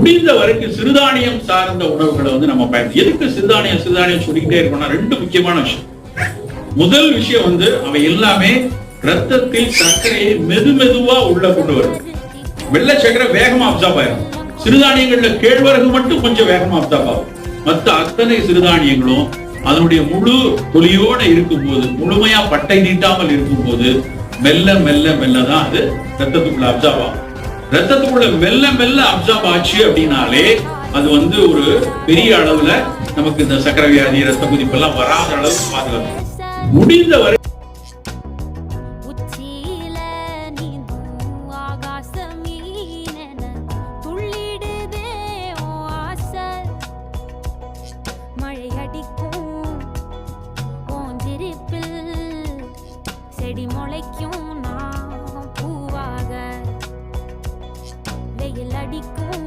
முடிந்த வரைக்கும் சிறுதானியம் சார்ந்த உணவுகளை வந்து நம்ம பயன் எதுக்கு சிறுதானியம் சிறுதானியம் சொல்லிக்கிட்டே இருக்கோம்னா ரெண்டு முக்கியமான விஷயம். முதல் விஷயம் வந்து அவை எல்லாமே ரத்தத்தில் சர்க்கரையை மெது மெதுவா உள்ள கொண்டு வரும். வெள்ளை சர்க்கரை வேகமா அப்சார்ப் ஆயிரும். சிறுதானியங்கள்ல கேழ்வரகு மட்டும் கொஞ்சம் வேகமா அப்சார்ப் ஆகும். மத்த அத்தனை சிறுதானியங்களும் அதனுடைய முழு தொலியோட இருக்கும்போது முழுமையா பட்டை நீட்டாமல் இருக்கும்போது மெல்ல மெல்ல மெல்ல தான் அது ரத்தத்துக்குள்ள அப்சார்ப் ஆகும். ரத்தத்துக்குள்ள மெல்ல மெல்ல அப்சார்ப் ஆச்சு அப்படின்னாலே அது வந்து ஒரு பெரிய அளவுல நமக்கு இந்த சக்கர வியாதி ரத்த குதிப்பு எல்லாம் வராத அளவுக்கு பாதுகாக்கும். முடிந்த வரை மழையடிக்கும் ஓஞ்சிருப்பு தலையில் அடிக்கும்